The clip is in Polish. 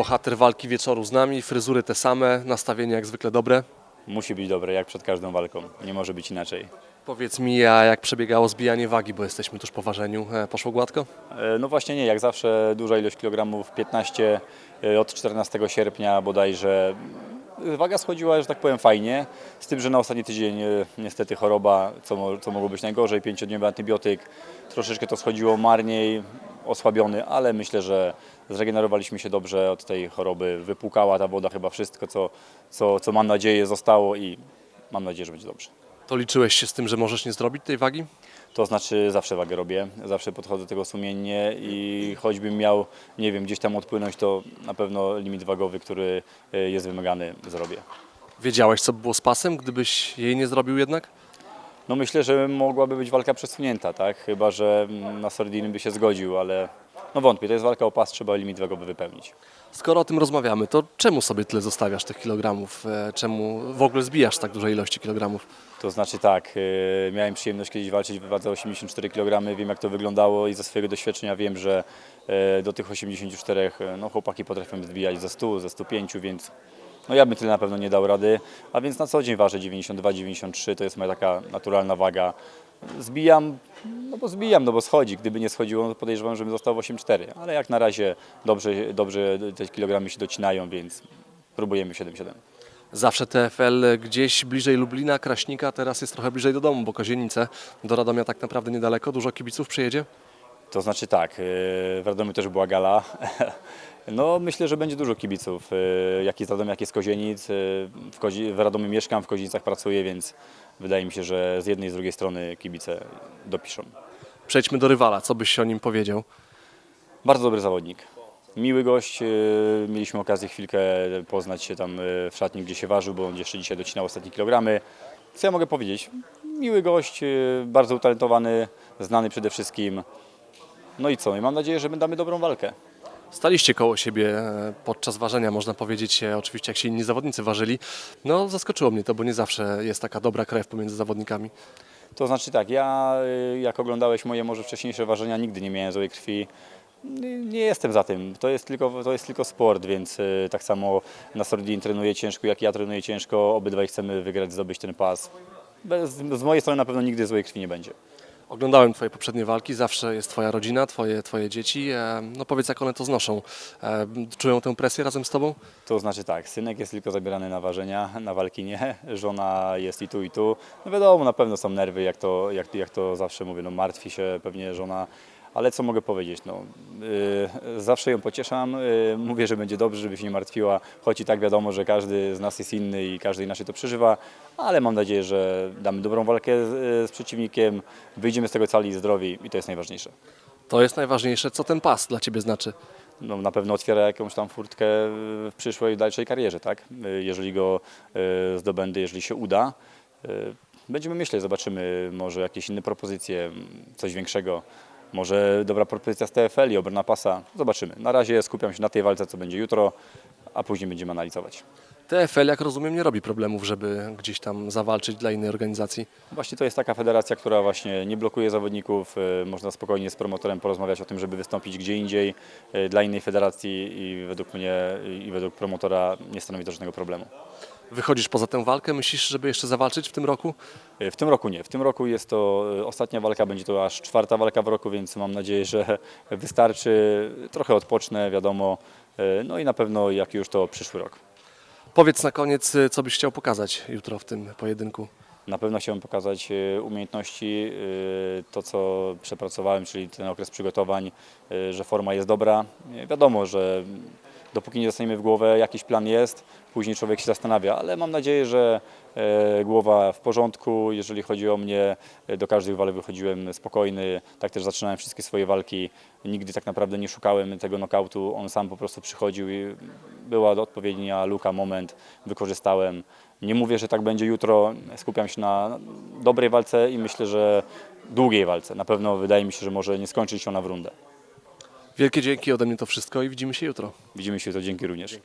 Bohater walki wieczoru z nami, fryzury te same, nastawienie jak zwykle dobre. Musi być dobre, jak przed każdą walką. Nie może być inaczej. Powiedz mi, a jak przebiegało zbijanie wagi, bo jesteśmy tuż po ważeniu. E, Poszło gładko? E, No właśnie nie, jak zawsze duża ilość kilogramów, 15 e, od 14 sierpnia bodajże. Waga schodziła, że tak powiem, fajnie, z tym, że na ostatni tydzień niestety choroba, co, co mogło być najgorzej, pięciodniowy antybiotyk, troszeczkę to schodziło marniej, osłabiony, ale myślę, że zregenerowaliśmy się dobrze od tej choroby, wypłukała ta woda chyba wszystko, co, co, co mam nadzieję zostało i mam nadzieję, że będzie dobrze. To liczyłeś się z tym, że możesz nie zrobić tej wagi? To znaczy zawsze wagę robię, zawsze podchodzę do tego sumiennie i choćbym miał, nie wiem, gdzieś tam odpłynąć, to na pewno limit wagowy, który e, jest wymagany, zrobię. Wiedziałeś, co by było z pasem, gdybyś jej nie zrobił jednak? No myślę, że mogłaby być walka przesunięta, tak? Chyba, że na Sordiny by się zgodził, ale no wątpię, to jest walka o pas, trzeba limit wagowy wypełnić. Skoro o tym rozmawiamy, to czemu sobie tyle zostawiasz tych kilogramów? E, Czemu w ogóle zbijasz tak dużej ilości kilogramów? To znaczy tak, e, miałem przyjemność kiedyś walczyć w wadze 84 kg, wiem jak to wyglądało i ze swojego doświadczenia wiem, że e, do tych 84 e, no, chłopaki potrafią zbijać ze 100, ze 105, więc no ja bym tyle na pewno nie dał rady, a więc na co dzień ważę 92-93, to jest moja taka naturalna waga. Zbijam, no bo zbijam, no bo schodzi, gdyby nie schodziło, no podejrzewam, żebym został w 8,4, ale jak na razie dobrze, dobrze te kilogramy się docinają, więc próbujemy 7,7. Zawsze TFL gdzieś bliżej Lublina, Kraśnika, teraz jest trochę bliżej do domu, bo Kozienice do Radomia tak naprawdę niedaleko. Dużo kibiców przyjedzie? To znaczy tak, yy, w Radomiu też była gala. No myślę, że będzie dużo kibiców, yy, jak jest z Radomia, jak jest Kozienic. Yy, W, Kozi- w Radomiu mieszkam, w Kozienicach pracuję, więc wydaje mi się, że z jednej i z drugiej strony kibice dopiszą. Przejdźmy do rywala, co byś o nim powiedział? Bardzo dobry zawodnik. Miły gość, mieliśmy okazję chwilkę poznać się tam w szatni, gdzie się ważył, bo on jeszcze dzisiaj docinał ostatnie kilogramy. Co ja mogę powiedzieć? Miły gość, bardzo utalentowany, znany przede wszystkim. No i co? I mam nadzieję, że damy dobrą walkę. Staliście koło siebie e, podczas ważenia, można powiedzieć, e, oczywiście jak się inni zawodnicy ważyli. No zaskoczyło mnie to, bo nie zawsze jest taka dobra krew pomiędzy zawodnikami. To znaczy tak, ja y, jak oglądałeś moje może wcześniejsze ważenia, nigdy nie miałem złej krwi. Nie- jestem za tym. To jest tylko, to jest tylko sport, więc y, tak samo na Sordin trenuję ciężko, jak ja trenuję ciężko. Obydwaj chcemy wygrać, zdobyć ten pas. Bez, z mojej strony na pewno nigdy złej krwi nie będzie. Oglądałem Twoje poprzednie walki, zawsze jest Twoja rodzina, Twoje, twoje dzieci. E, No powiedz, jak one to znoszą. E, Czują tę presję razem z Tobą? To znaczy tak, synek jest tylko zabierany na ważenia, na walki nie, żona jest i tu i tu. No wiadomo, na pewno są nerwy, jak to, jak, jak to zawsze mówię, no martwi się pewnie żona, ale co mogę powiedzieć, no, yy, zawsze ją pocieszam, yy, mówię, że będzie dobrze, żeby się nie martwiła, choć i tak wiadomo, że każdy z nas jest inny i każdy inaczej to przeżywa, ale mam nadzieję, że damy dobrą walkę z, z przeciwnikiem, wyjdziemy z tego cali i zdrowi i to jest najważniejsze. To jest najważniejsze. Co ten pas dla Ciebie znaczy? no, na pewno otwiera jakąś tam furtkę w przyszłej, dalszej karierze, tak? Jeżeli go zdobędę, jeżeli się uda. Będziemy myśleć, zobaczymy może jakieś inne propozycje, coś większego. Może dobra propozycja z TFL i obrona pasa. Zobaczymy. Na razie skupiam się na tej walce, co będzie jutro, a później będziemy analizować. TFL, jak rozumiem, nie robi problemów, żeby gdzieś tam zawalczyć dla innej organizacji. Właśnie to jest taka federacja, która właśnie nie blokuje zawodników. e, Można spokojnie z promotorem porozmawiać o tym, żeby wystąpić gdzie indziej e, dla innej federacji i według mnie i według promotora nie stanowi to żadnego problemu. Wychodzisz poza tę walkę, myślisz, żeby jeszcze zawalczyć w tym roku? W tym roku nie. W tym roku jest to e, ostatnia walka, będzie to aż czwarta walka w roku, więc mam nadzieję, że wystarczy. Trochę odpocznę, wiadomo. E, No i na pewno jak już to przyszły rok. Powiedz na koniec, co byś chciał pokazać jutro w tym pojedynku. Na pewno chciałbym pokazać e, umiejętności, e, to co przepracowałem, czyli ten okres przygotowań, e, że forma jest dobra. E, Wiadomo, że dopóki nie dostaniemy w głowę, jakiś plan jest, później człowiek się zastanawia, ale mam nadzieję, że e, głowa w porządku. Jeżeli chodzi o mnie, e, do każdej walki wychodziłem spokojny, tak też zaczynałem wszystkie swoje walki. Nigdy tak naprawdę nie szukałem tego nokautu, on sam po prostu przychodził i była odpowiednia luka, moment, wykorzystałem. Nie mówię, że tak będzie jutro, skupiam się na dobrej walce i myślę, że długiej walce. Na pewno wydaje mi się, że może nie skończyć się ona w rundę. Wielkie dzięki, ode mnie to wszystko i widzimy się jutro. Widzimy się to dzięki również.